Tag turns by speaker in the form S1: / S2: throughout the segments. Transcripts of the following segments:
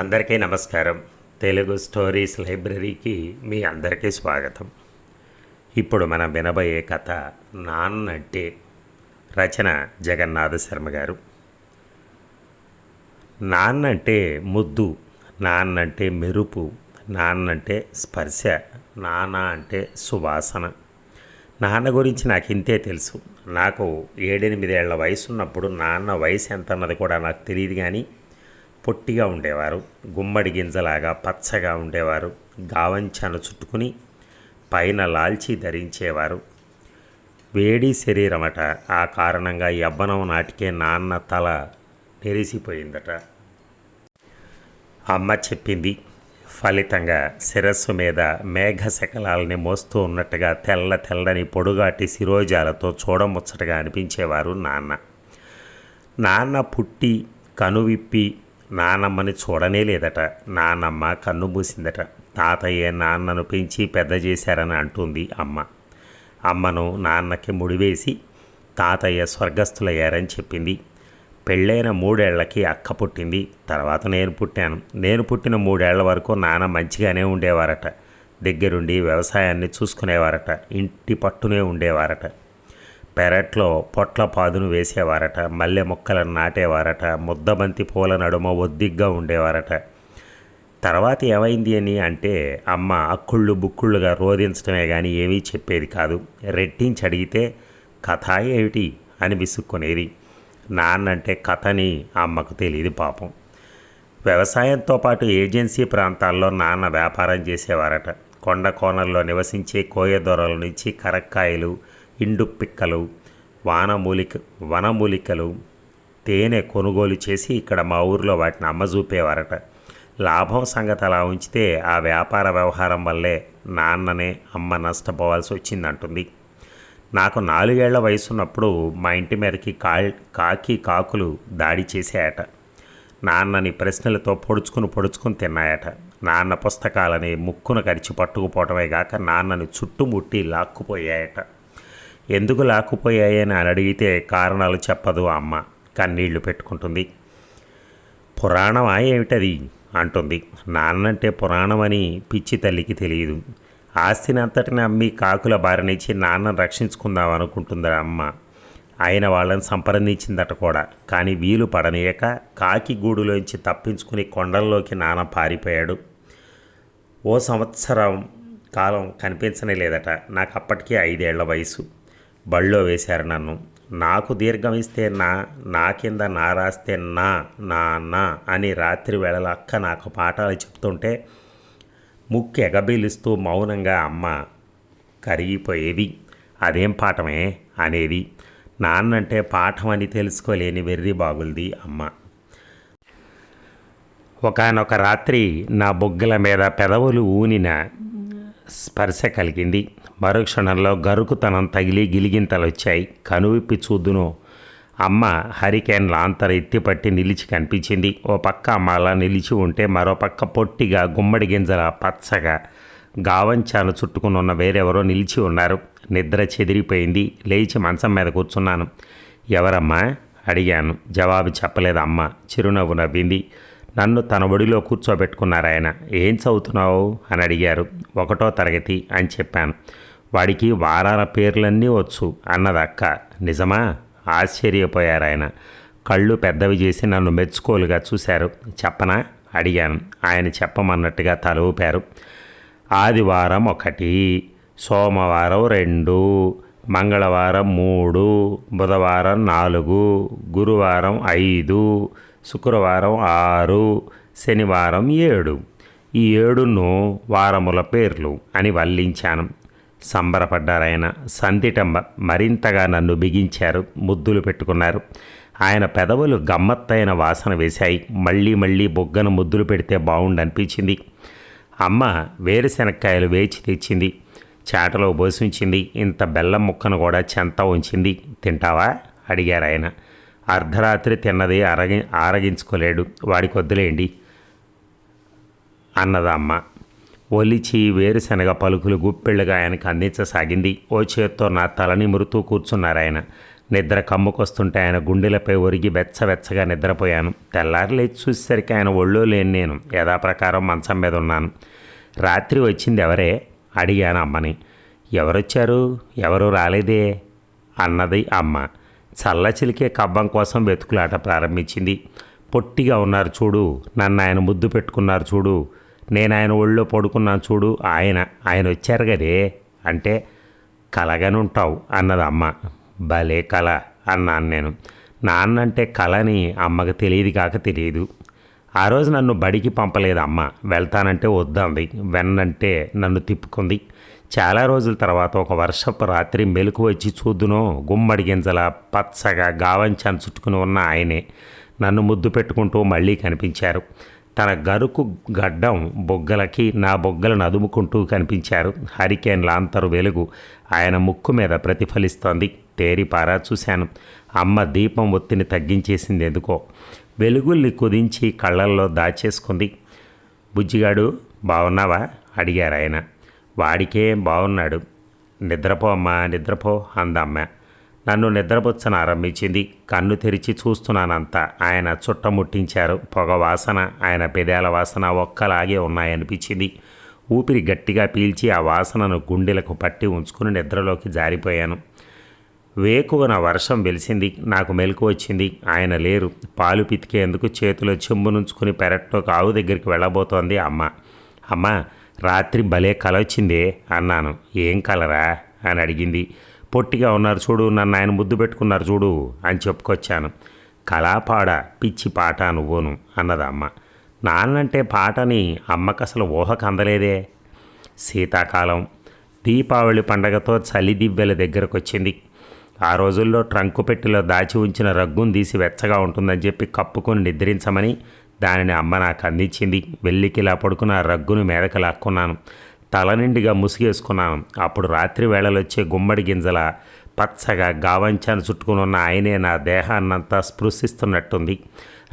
S1: అందరికీ నమస్కారం. తెలుగు స్టోరీస్ లైబ్రరీకి మీ అందరికీ స్వాగతం. ఇప్పుడు మనం వినబోయే కథ నాన్నంటే రచన జగన్నాథ శర్మ గారు. నాన్నంటే ముద్దు నాన్నంటే మెరుపు నాన్నంటే స్పర్శ నాన్న అంటే సువాసన. నాన్న గురించి నాకు ఇంతే తెలుసు. నాకు ఏడెనిమిదేళ్ళ వయసు ఉన్నప్పుడు నాన్న వయసు ఎంత అన్నది కూడా నాకు తెలియదు కానీ పొట్టిగా ఉండేవారు గుమ్మడి గింజలాగా పచ్చగా ఉండేవారు గావంచను చుట్టుకుని పైన లాల్చి ధరించేవారు. వేడి శరీరమట. ఆ కారణంగా యవ్వనం నాటికే నాన్న తల నెరిసిపోయిందట. అమ్మ చెప్పింది ఫలితంగా శిరస్సు మీద మేఘ శకలాలని మోస్తూ ఉన్నట్టుగా తెల్ల తెల్లని పొడుగాటి శిరోజాలతో చూడముచ్చటగా అనిపించేవారు నాన్న. నాన్న పుట్టి కనువిప్పి నానమ్మని చూడనే లేదట. నానమ్మ కన్ను మూసిందట. తాతయ్య నాన్నను పెంచి పెద్ద చేశారని అంటుంది అమ్మ. అమ్మను నాన్నకి ముడివేసి తాతయ్య స్వర్గస్థులయ్యారని చెప్పింది. పెళ్ళైన మూడేళ్ళకి అక్క పుట్టింది. తర్వాత నేను పుట్టాను. నేను పుట్టిన మూడేళ్ళ వరకు నాన్న మంచిగానే ఉండేవారట. దగ్గరుండి వ్యవసాయాన్ని చూసుకునేవారట. ఇంటి పట్టునే ఉండేవారట. పెరట్లో పొట్ల పాదును వేసేవారట మల్లె మొక్కలను నాటేవారట ముద్దబంతి పూల నడుమ ఒద్దిగ్గా ఉండేవారట. తర్వాత ఏమైంది అని అంటే అమ్మ అక్కుళ్ళు బుక్కుళ్ళుగా రోధించడమే కానీ ఏమీ చెప్పేది కాదు. రెట్టించి అడిగితే కథ ఏమిటి? అని విసుక్కునేది. నాన్నంటే కథని అమ్మకు తెలియదు పాపం. వ్యవసాయంతో పాటు ఏజెన్సీ ప్రాంతాల్లో నాన్న వ్యాపారం చేసేవారట. కొండ కోణల్లో నివసించే కోయ దొరల నుంచి కరక్కాయలు ఇండు పిక్కలు వానమూలిక వనమూలికలు తేనె కొనుగోలు చేసి ఇక్కడ మా ఊరిలో వాటిని అమ్మ చూపేవారట లాభం సంగతి అలా ఉంచితే ఆ వ్యాపార వ్యవహారం వల్లే నాన్ననే అమ్మ నష్టపోవాల్సి వచ్చిందంటుంది. నాకు నాలుగేళ్ళ వయసున్నప్పుడు మా ఇంటి మీదకి కా కాకి కాకులు దాడి చేసాయట నాన్నని ప్రశ్నలతో పొడుచుకుని పొడుచుకుని తిన్నాయట. నాన్న పుస్తకాలని ముక్కున కరిచి పట్టుకుపోవటమే గాక నాన్నని చుట్టుముట్టి లాక్కుపోయాయట. ఎందుకు లాక్కుపోయాయని అని అడిగితే కారణాలు చెప్పదు అమ్మ కన్నీళ్ళు పెట్టుకుంటుంది. పురాణమా ఏమిటది? అంటుంది. నాన్నంటే పురాణమని పిచ్చి తల్లికి తెలియదు. ఆస్తినంతటిని అమ్మి కాకుల బారినిచ్చి నాన్నను రక్షించుకుందాం అనుకుంటుందా అమ్మ? ఆయన వాళ్ళని సంప్రదించిందట కూడా. కానీ వీలు పడనీయక కాకి గూడులోంచి తప్పించుకుని కొండల్లోకి నాన్న పారిపోయాడు. ఓ సంవత్సరం కాలం కనిపించనే లేదట. నాకు అప్పటికే ఐదేళ్ళ వయసు. బళ్ళో వేశారు నన్ను. నాకు దీర్ఘం ఇస్తే నా నా కింద నా రాస్తే నా నా నా అని రాత్రి వేళల అక్క నాకు పాఠాలు చెప్తుంటే ముక్కు ఎగబీలుస్తూ మౌనంగా అమ్మ కరిగిపోయేది. అదేం పాఠమే? అనేది. నాన్నంటే పాఠం అని తెలుసుకోలేని వెర్రి బాగులది అమ్మ. ఒకనొక రాత్రి నా బొగ్గుల మీద పెదవులు ఊనిన స్పర్శ కలిగింది. మరుక్షణంలో గరుకుతనం తగిలి గిలిగింతలు వచ్చాయి కనువిప్పి చూద్దును. అమ్మ హరికేన్ లాంతర ఎత్తిపట్టి నిలిచి కనిపించింది. ఓ పక్క అమ్మ అలా నిలిచి ఉంటే మరో పక్క పొట్టిగా గుమ్మడి గింజల పచ్చగా గావంచాను చుట్టుకుని ఉన్న వేరెవరో నిలిచి ఉన్నారు. నిద్ర చెదిరిపోయింది. లేచి మంచం మీద కూర్చున్నాను. ఎవరమ్మా? అడిగాను. జవాబు చెప్పలేదు అమ్మ. చిరునవ్వు నవ్వింది. నన్ను తన ఒడిలో కూర్చోబెట్టుకున్నారు ఆయన ఏం చదువుతున్నావు? అని అడిగారు. ఒకటో తరగతి అని చెప్పాను. వాడికి వారాల పేర్లన్నీ వచ్చు అన్నదక్క. నిజమా? ఆశ్చర్యపోయారాయన కళ్ళు పెద్దవి చేసి నన్ను మెచ్చుకోలుగా చూశారు. చెప్పనా? అడిగాను. ఆయన చెప్పమన్నట్టుగా తల ఊపారు. ఆదివారం ఒకటి సోమవారం రెండు మంగళవారం మూడు బుధవారం నాలుగు గురువారం ఐదు శుక్రవారం ఆరు శనివారం ఏడు. ఈ ఏడును వారముల పేర్లు అని వల్లించాను. సంబరపడ్డారాయన సందిట మరింతగా నన్ను బిగించారు ముద్దులు పెట్టుకున్నారు. ఆయన పెదవులు గమ్మత్తైన వాసన వేశాయి. మళ్ళీ మళ్ళీ బొగ్గను ముద్దులు పెడితే బాగుండనిపించింది అమ్మ వేరుశెనక్కాయలు వేచి తెచ్చింది. చాటలో బోసించింది. ఇంత బెల్లం ముక్కను కూడా చెంత ఉంచింది. తింటావా? అడిగారు ఆయన అర్ధరాత్రి తిన్నది అరగి ఆరగించుకోలేడు. వాడికి వద్దులేండి అన్నదమ్మ ఒలిచి వేరుశనగ పలుకులు గుప్పెళ్ళుగా ఆయనకు అందించసాగింది. ఓ చేత్తో నా తలని మురుతూ కూర్చున్నారు ఆయన నిద్ర కమ్ముకొస్తుంటే ఆయన గుండెలపై ఒరిగి వెచ్చవెచ్చగా నిద్రపోయాను. తెల్లారి లేచి చూసేసరికి ఆయన ఒళ్ళో లేని నేను. యథాప్రకారం మంచం మీద ఉన్నాను. రాత్రి వచ్చింది ఎవరే? అడిగాను అమ్మని. ఎవరొచ్చారు? ఎవరు రాలేదే? అన్నది అమ్మ. చల్లచిలికే కబ్బం కవ్వం కోసం వెతుకులాట ప్రారంభించింది. పొట్టిగా ఉన్నారు చూడు. నన్ను ఆయన ముద్దు పెట్టుకున్నారు చూడు. నేను ఆయన ఒళ్ళో పడుకున్నాను చూడు ఆయన ఆయన వచ్చారు కదే. అంటే కలగనుంటావు అన్నది అమ్మ. భలే కళ అన్నాను నేను. నాన్న అంటే కళని అమ్మకి తెలియదు కాక తెలియదు. ఆ రోజు నన్ను బడికి పంపలేదు అమ్మ. వెళ్తానంటే వద్దంది. వెన్నంటే నన్ను తిప్పుకుంది. చాలా రోజుల తర్వాత ఒక వర్షపు రాత్రి మెలకు వచ్చి చూద్దునో గుమ్మడి గింజల పచ్చగా గావంచాను చుట్టుకుని ఉన్న ఆయనే నన్ను ముద్దు పెట్టుకుంటూ మళ్ళీ కనిపించారు. తన గరుకు గడ్డం బొగ్గలకి నా బొగ్గలను అదుముకుంటూ కనిపించారు. హరికేన్ లాంతరు వెలుగు ఆయన ముక్కు మీద ప్రతిఫలిస్తోంది. తేరిపారా చూశాను. అమ్మ దీపం ఒత్తిని తగ్గించేసింది ఎందుకో. వెలుగుల్ని కుదించి కళ్ళల్లో దాచేసుకుంది. బుజ్జిగాడు బాగున్నావా అడిగారు ఆయన వాడికే బాగున్నాడు నిద్రపో అమ్మా నిద్రపో అందమ్మ నన్ను నిద్రపుచ్చన ఆరంభించింది కన్ను తెరిచి చూస్తున్నానంతా. ఆయన చుట్టముట్టించారు పొగ వాసన ఆయన పెదాల వాసన ఒక్కలాగే ఉన్నాయనిపించింది. ఊపిరి గట్టిగా పీల్చి ఆ వాసనను గుండెలకు పట్టి ఉంచుకుని నిద్రలోకి జారిపోయాను. వేకువన వర్షం వెలిసింది. నాకు మెలకు వచ్చింది. ఆయన లేరు. పాలు పితికేందుకు చేతిలో చెంబు నుంచుకుని పెరట్లోకి ఆవు దగ్గరికి వెళ్ళబోతోంది అమ్మ. అమ్మ రాత్రి భలే కల వచ్చిందే అన్నాను. ఏం కలరా? అని అడిగింది. పొట్టిగా ఉన్నారు చూడు నన్ను ఆయన ముద్దు పెట్టుకున్నారు చూడు అని చెప్పుకొచ్చాను. కళాపాడ పిచ్చి పాట నువ్వును అన్నది అమ్మ. నాన్నంటే పాటని అమ్మకు అసలు ఊహకు అందలేదే. శీతాకాలం దీపావళి పండగతో చలి దివ్వెల దగ్గరకు వచ్చింది ఆ రోజుల్లో ట్రంకు పెట్టెలో దాచి ఉంచిన రగ్గును తీసి వెచ్చగా ఉంటుందని చెప్పి కప్పుకొని నిద్రించమని దానిని అమ్మ నాకు అందించింది. వెళ్ళికిలా పడుకున్న ఆ రగ్గును మేదకి లాక్కున్నాను. తలనిండిగా ముసిగేసుకున్నాను. అప్పుడు రాత్రి వేళలొచ్చే గుమ్మడి గింజల పచ్చగా గావంచాను చుట్టుకుని ఉన్న ఆయనే నా దేహాన్నంతా స్పృశిస్తున్నట్టుంది.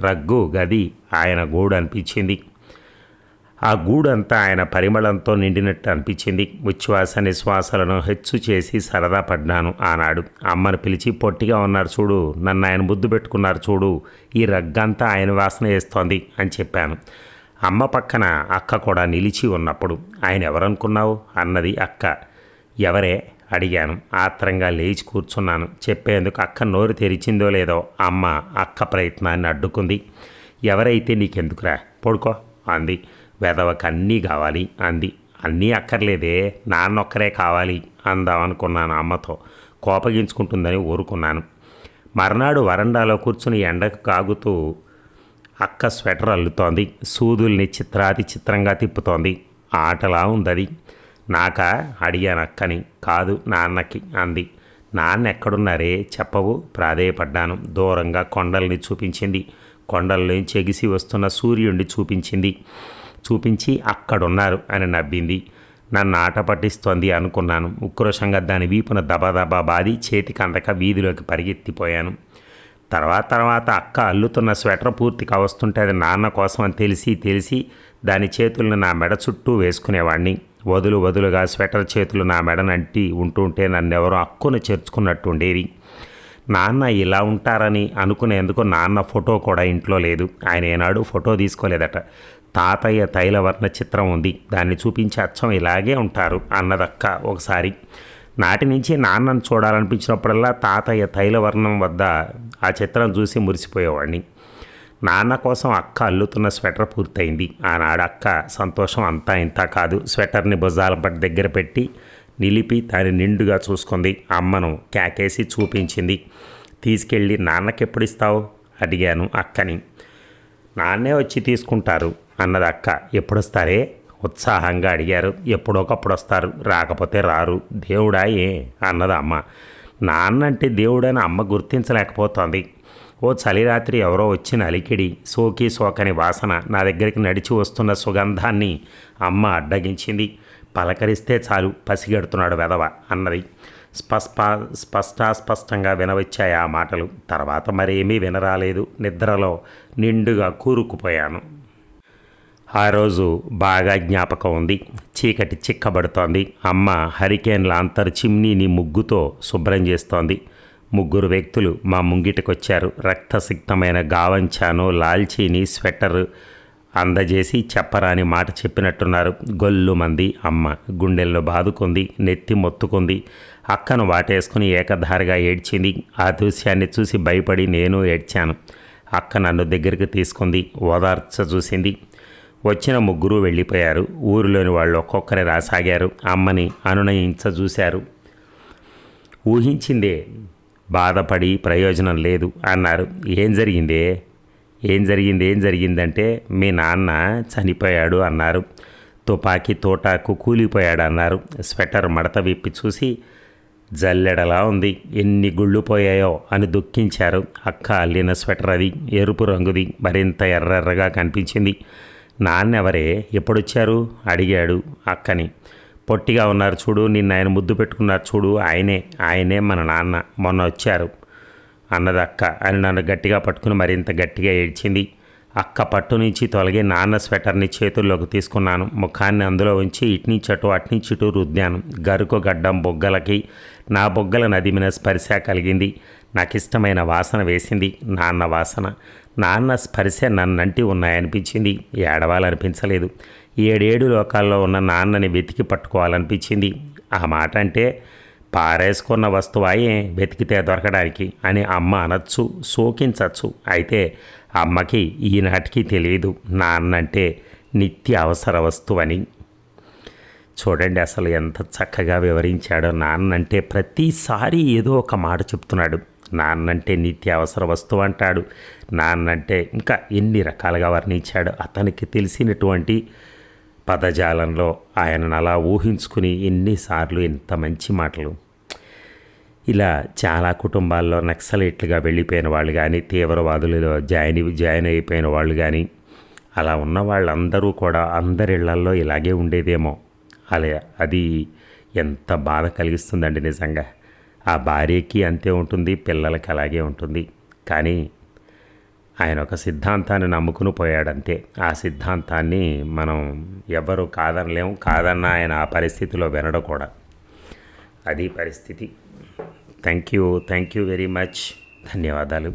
S1: రగ్గు గది ఆయన గూడు అనిపించింది. ఆ గూడంతా ఆయన పరిమళంతో నిండినట్టు అనిపించింది. ఉచ్ఛ్వాస నిశ్వాసాలను హెచ్చు చేసి సరదా పడ్డాను ఆనాడు. అమ్మను పిలిచి పొట్టిగా ఉన్నారు చూడు నన్ను ఆయన ముద్దు పెట్టుకున్నారు చూడు ఈ రగ్గంతా ఆయన వాసన వేస్తోంది అని చెప్పాను. అమ్మ పక్కన అక్క కూడా నిలిచి ఉన్నప్పుడు ఆయన ఎవరనుకున్నావు? అన్నది అక్క. ఎవరే? అడిగాను. ఆత్రంగా లేచి కూర్చున్నాను. చెప్పేందుకు అక్క నోరు తెరిచిందో లేదో అమ్మ అక్క ప్రయత్నాన్ని అడ్డుకుంది. ఎవరైతే నీకెందుకురా? పడుకో అంది. వెదవకు అన్నీ కావాలి అంది. అన్నీ అక్కర్లేదే. నాన్నొక్కరే కావాలి అందామనుకున్నాను అమ్మతో. కోపగించుకుంటుందని ఊరుకున్నాను. మర్నాడు వరండాలో కూర్చుని ఎండకు కాగుతూ అక్క స్వెటర్ అల్లుతోంది. సూదుల్ని చిత్రాతి చిత్రంగా తిప్పుతోంది. ఆటలా ఉందది. నాక అడిగాను అక్కని. కాదు నాన్నకి అంది. నాన్న ఎక్కడున్నారే చెప్పవు. ప్రాధేయపడ్డాను. దూరంగా కొండల్ని చూపించింది. కొండల్ని చెగిసి వస్తున్న సూర్యుడిని చూపించింది. చూపించి అక్కడున్నారు అని నవ్వింది. నన్ను ఆట పట్టిస్తోంది అనుకున్నాను. ఉక్రోషంగా దాని వీపున దబాదబా బాది చేతికి అందక వీధిలోకి పరిగెత్తిపోయాను. తర్వాత తర్వాత అక్క అల్లుతున్న స్వెటర్ పూర్తి వస్తుంటే అది నాన్న కోసం అని తెలిసి తెలిసి దాని చేతులను నా మెడ చుట్టూ వేసుకునేవాడిని వదులు వదులుగా స్వెటర్ చేతులు నా మెడనంటి ఉంటుంటే నన్నెవరో అక్కును చేర్చుకున్నట్టు ఉండేది నాన్న ఇలా ఉంటారని అనుకునేందుకు నాన్న ఫోటో కూడా ఇంట్లో లేదు. ఆయన ఏనాడు ఫోటో తీసుకోలేదట. తాతయ్య తైలవర్ణ చిత్రం ఉంది. దాన్ని చూపించి అచ్చం ఇలాగే ఉంటారు అన్నదక్క ఒకసారి. నాటి నుంచి నాన్నను చూడాలనిపించినప్పుడల్లా తాతయ్య తైలవర్ణం వద్ద ఆ చిత్రం చూసి మురిసిపోయేవాడిని. నాన్న కోసం అక్క అల్లుతున్న స్వెటర్ పూర్తయింది. ఆనాడు అక్క సంతోషం అంతా ఇంత కాదు. స్వెటర్ని భుజాల పట్టి దగ్గర పెట్టి నిలిపి దాని నిండుగా చూసుకుంది. అమ్మను కేకేసి చూపించింది. తీసుకెళ్ళి నాన్నకి ఎప్పుడు ఇస్తావు అడిగాను అక్కని. నాన్నే వచ్చి తీసుకుంటారు అన్నది అక్క. ఎప్పుడొస్తారే? ఉత్సాహంగా అడిగారు. ఎప్పుడోకప్పుడు వస్తారు. రాకపోతే రారు. దేవుడా ఏ? అన్నది అమ్మ. నాన్నంటే దేవుడని అమ్మ గుర్తించలేకపోతోంది. ఓ చలిరాత్రి ఎవరో వచ్చిన అలికిడి సోకి సోకని వాసన నా దగ్గరికి నడిచి వస్తున్న సుగంధాన్ని అమ్మ అడ్డగించింది. పలకరిస్తే చాలు పసిగడుతున్నాడు వెధవ అన్నది. స్పష్ట స్పష్టాస్పష్టంగా వినవచ్చాయి ఆ మాటలు. తర్వాత మరేమీ వినరాలేదు. నిద్రలో నిండుగా కూరుకుపోయాను. ఆ రోజు బాగా జ్ఞాపకం ఉంది. చీకటి చిక్కబడుతోంది. అమ్మ హరికేన్ల అంతర్ చిమ్నీని ముగ్గుతో శుభ్రం చేస్తోంది. ముగ్గురు వ్యక్తులు మా ముంగిటకొచ్చారు. రక్తసిక్తమైన గావంచాను లాల్చీని స్వెటర్ అందజేసి చెప్పరాని మాట చెప్పినట్టున్నారు. గొల్లు మంది అమ్మ గుండెల్లో బాదుకుంది నెత్తి మొత్తుకుంది. అక్కను వాటేసుకుని ఏకధారిగా ఏడ్చింది. ఆ దృశ్యాన్ని చూసి భయపడి నేను ఏడ్చాను. అక్క నన్ను దగ్గరికి తీసుకుంది. ఓదార్చ చూసింది. వచ్చిన ముగ్గురు వెళ్ళిపోయారు. ఊరిలోని వాళ్ళు ఒక్కొక్కరే రాసాగారు. అమ్మని అనునయించ చూశారు. ఊహించిందే బాధపడి ప్రయోజనం లేదు అన్నారు. ఏం జరిగిందే? ఏం జరిగింది? ఏం జరిగిందంటే మీ నాన్న చనిపోయాడు అన్నారు. తుపాకీ తోటాకు కూలిపోయాడు అన్నారు. స్వెటర్ మడత విప్పి చూసి జల్లెడలా ఉంది. ఎన్ని గుళ్ళు పోయాయో అని దుఃఖించారు. అక్క అల్లిన స్వెటర్ అది ఎరుపు రంగుది మరింత ఎర్రెర్రగా కనిపించింది. నాన్నెవరే? ఎప్పుడొచ్చారు? అడిగాడు అక్కని. పొట్టిగా ఉన్నారు చూడు నిన్న ఆయన ముద్దు పెట్టుకున్నారు చూడు ఆయనే ఆయనే మన నాన్న మొన్న వచ్చారు. అన్నది అక్క అని నన్ను గట్టిగా పట్టుకుని మరింత గట్టిగా ఏడ్చింది. అక్క పట్టు నుంచి తొలగి నాన్న స్వెటర్ని చేతుల్లోకి తీసుకున్నాను. ముఖాన్ని అందులో ఉంచి ఇట్నుంచి అటు అట్నుంచి ఇటు రుద్దాను. గరుకు గడ్డం బొగ్గలకి నా బొగ్గల నదిమిన స్పర్శ కలిగింది. నాకు ఇష్టమైన వాసన వేసింది నాన్న వాసన. నాన్న స్పర్శ నన్నంటి ఉన్నాయనిపించింది. ఏడవాలనిపించలేదు. ఏడేడు లోకాల్లో ఉన్న నాన్నని వెతికి పట్టుకోవాలనిపించింది. ఆ మాట అంటే పారేసుకున్న వస్తువాయే వెతికితే దొరకడానికి అని అమ్మ అనొచ్చు శోకించచ్చు. అయితే అమ్మకి ఈనాటికి తెలియదు నాన్నంటే నిత్య అవసర వస్తువని. చూడండి అసలు ఎంత చక్కగా వివరించాడో. నాన్నంటే ప్రతిసారి ఏదో ఒక మాట చెప్తున్నాడు. నాన్నంటే నిత్య అవసర వస్తువు అంటాడు. నాన్నంటే ఇంకా ఎన్ని రకాలుగా వర్ణించాడు. అతనికి తెలిసినటువంటి పదజాలంలో ఆయనను అలా ఊహించుకుని ఎన్నిసార్లు ఎంత మంచి మాటలు. ఇలా చాలా కుటుంబాల్లో నక్సలైట్లుగా వెళ్ళిపోయిన వాళ్ళు కానీ తీవ్రవాదులలో జాయిన్ జాయిన్ అయిపోయిన వాళ్ళు కానీ అలా ఉన్న వాళ్ళందరూ కూడా అందరిళ్ళల్లో ఇలాగే ఉండేదేమో. అలా అది ఎంత బాధ కలిగిస్తుందండి నిజంగా. ఆ భార్యకి అంతే ఉంటుంది పిల్లలకి అలాగే ఉంటుంది. కానీ ఆయన ఒక సిద్ధాంతాన్ని నమ్ముకుని పోయాడంతే. ఆ సిద్ధాంతాన్ని మనం ఎవరు కాదనలేము. కాదన్న ఆయన ఆ పరిస్థితిలో వినడం కూడా. అది పరిస్థితి. Thank you thank you very much ధన్యవాదాలు.